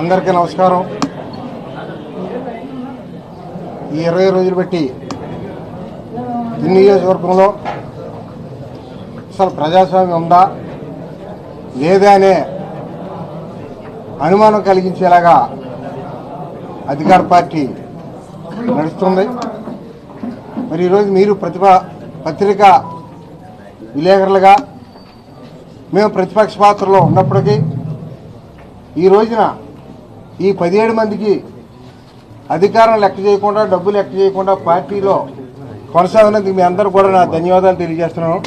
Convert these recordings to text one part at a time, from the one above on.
అందరికీ నమస్కారం. ఈ ఇరవై రోజులు బట్టి ఈ నియోజకవర్గంలో అసలు ప్రజాస్వామ్యం ఉందా? లేదా అనే అనుమానం కలిగించేలాగా అధికార పార్టీ నడుస్తుంది. మరి ఈరోజు మీరు ప్రతిభ పత్రిక విలేకరులుగా మేము ప్రతిపక్ష పాత్రలో ఉన్నప్పటికీ ఈ రోజున ఈ పదిహేడు మందికి అధికారం లెక్క చేయకుండా డబ్బు లెక్క చేయకుండా పార్టీలో కొనసాగినందుకు మీ అందరూ కూడా నా ధన్యవాదాలు తెలియజేస్తున్నాను.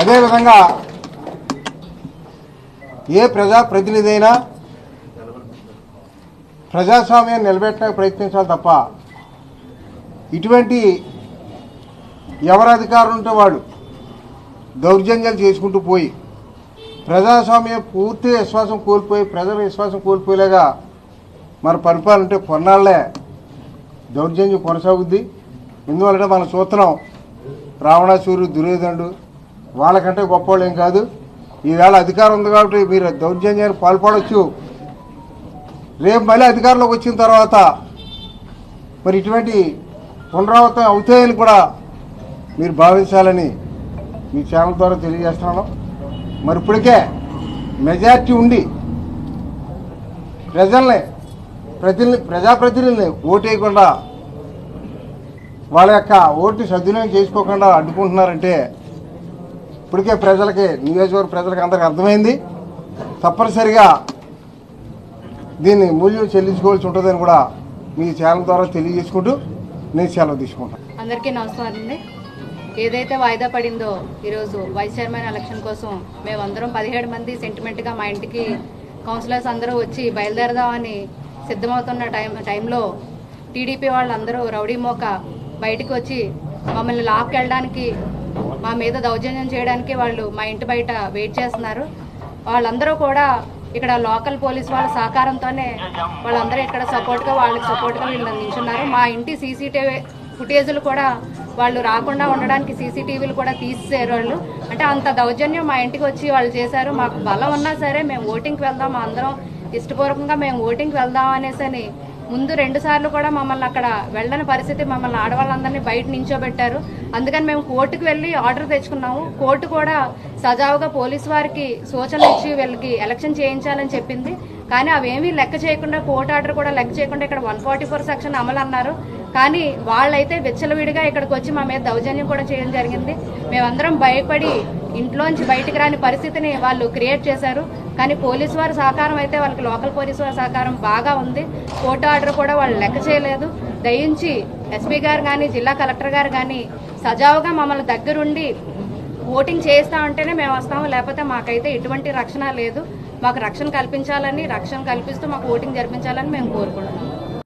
అదేవిధంగా ఏ ప్రజాప్రతినిధి అయినా ప్రజాస్వామ్యాన్ని నిలబెట్టడానికి ప్రయత్నించాలి తప్ప ఇటువంటి ఎవరు అధికారం ఉంటే వాడు దౌర్జన్యాలు చేసుకుంటూ పోయి ప్రజాస్వామ్యం పూర్తి విశ్వాసం కోల్పోయి ప్రజల విశ్వాసం కోల్పోయేలాగా మరి పరిపాలన ఉంటే కొన్నాళ్ళే దౌర్జన్యం కొనసాగుద్ది. ఎందువల్లంటే మన చూస్తున్నాం. రావణాసూరు దుర్యోధనుడు వాళ్ళకంటే గొప్పవాళ్ళు ఏం కాదు. ఈవేళ అధికారం ఉంది కాబట్టి మీరు దౌర్జన్యానికి పాల్పడవచ్చు రేపు మళ్ళీ అధికారంలోకి వచ్చిన తర్వాత మరి ఇటువంటి పునరావృతం అవుతాయని కూడా మీరు భావించాలని మీ ఛానల్ ద్వారా తెలియజేస్తున్నాను. మరి ఇప్పటికే మెజార్టీ ఉండి ప్రజల్ని ప్రతిని ప్రజాప్రతినిధుల్ని ఓటేయకుండా వాళ్ళ యొక్క ఓటు సద్వినియోగం చేసుకోకుండా అడ్డుకుంటున్నారంటే ఇప్పటికే ప్రజలకి నియోజకవర్గ ప్రజలకు అందరికి అర్థమైంది. తప్పనిసరిగా దీన్ని మూల్యం చెల్లించుకోవాల్సి ఉంటుందని కూడా మీ ఛానల్ ద్వారా తెలియజేసుకుంటూ నేను సెలవు తీసుకుంటాను. అందరికీ నమస్కారం అండి. ఏదైతే వాయిదా పడిందో ఈరోజు వైస్ చైర్మన్ ఎలక్షన్ కోసం మేమందరం పదిహేడు మంది సెంటిమెంట్గా మా ఇంటికి కౌన్సిలర్స్ అందరూ వచ్చి బయలుదేరదామని సిద్ధమవుతున్న టైం టైంలో టీడీపీ వాళ్ళందరూ రౌడీ మోక బయటకు వచ్చి మమ్మల్ని లాక్కెళ్ళడానికి మా మీద దౌర్జన్యం చేయడానికి వాళ్ళు మా ఇంటి బయట వెయిట్ చేస్తున్నారు. వాళ్ళందరూ కూడా ఇక్కడ లోకల్ పోలీస్ వాళ్ళ సహకారంతోనే వాళ్ళందరూ ఇక్కడ సపోర్ట్గా వాళ్ళకి సపోర్ట్గా వీళ్ళు నిల్చున్నారు. మా ఇంటి సీసీటీవీ ఫుటేజులు కూడా వాళ్ళు రాకుండా ఉండడానికి సీసీటీవీలు కూడా తీసేశారు వాళ్ళు అంటే అంత దౌర్జన్యం మా ఇంటికి వచ్చి వాళ్ళు చేశారు. మాకు బలం ఉన్నా సరే మేము ఓటింగ్కి వెళ్దాం అందరం ఇష్టపూర్వకంగా మేము ఓటింగ్కి వెళ్దాం అనేసి అని ముందు రెండు సార్లు కూడా మమ్మల్ని అక్కడ వెళ్ళని పరిస్థితి మమ్మల్ని ఆడవాళ్ళందరినీ బయట నించోబెట్టారు. అందుకని మేము కోర్టుకు వెళ్ళి ఆర్డర్ తెచ్చుకున్నాము. కోర్టు కూడా సజావుగా పోలీసు వారికి సూచనలు ఇచ్చి వీళ్ళకి ఎలక్షన్ చేయించాలని చెప్పింది. కానీ అవేమీ లెక్క చేయకుండా కోర్టు ఆర్డర్ కూడా లెక్క చేయకుండా ఇక్కడ వన్ ఫార్టీ ఫోర్ సెక్షన్ అమలు అన్నారు. కానీ వాళ్ళైతే విచ్చలవిడిగా ఇక్కడికి వచ్చి మా మీద దౌర్జన్యం కూడా చేయడం జరిగింది. మేమందరం భయపడి ఇంట్లోంచి బయటకు రాని పరిస్థితిని వాళ్ళు క్రియేట్ చేశారు. కానీ పోలీసు వారి సహకారం అయితే వాళ్ళకి లోకల్ పోలీసు వారి సహకారం బాగా ఉంది. కోర్టు ఆర్డర్ కూడా వాళ్ళు లెక్క చేయలేదు. దయించి ఎస్పీ గారు కానీ జిల్లా కలెక్టర్ గారు కానీ సజావుగా మమ్మల్ని దగ్గరుండి ఓటింగ్ చేస్తా ఉంటేనే మేము వస్తాము. లేకపోతే మాకైతే ఎటువంటి రక్షణ లేదు. మాకు రక్షణ కల్పించాలని రక్షణ కల్పిస్తూ మాకు ఓటింగ్ జరిపించాలని మేము కోరుకుంటున్నాము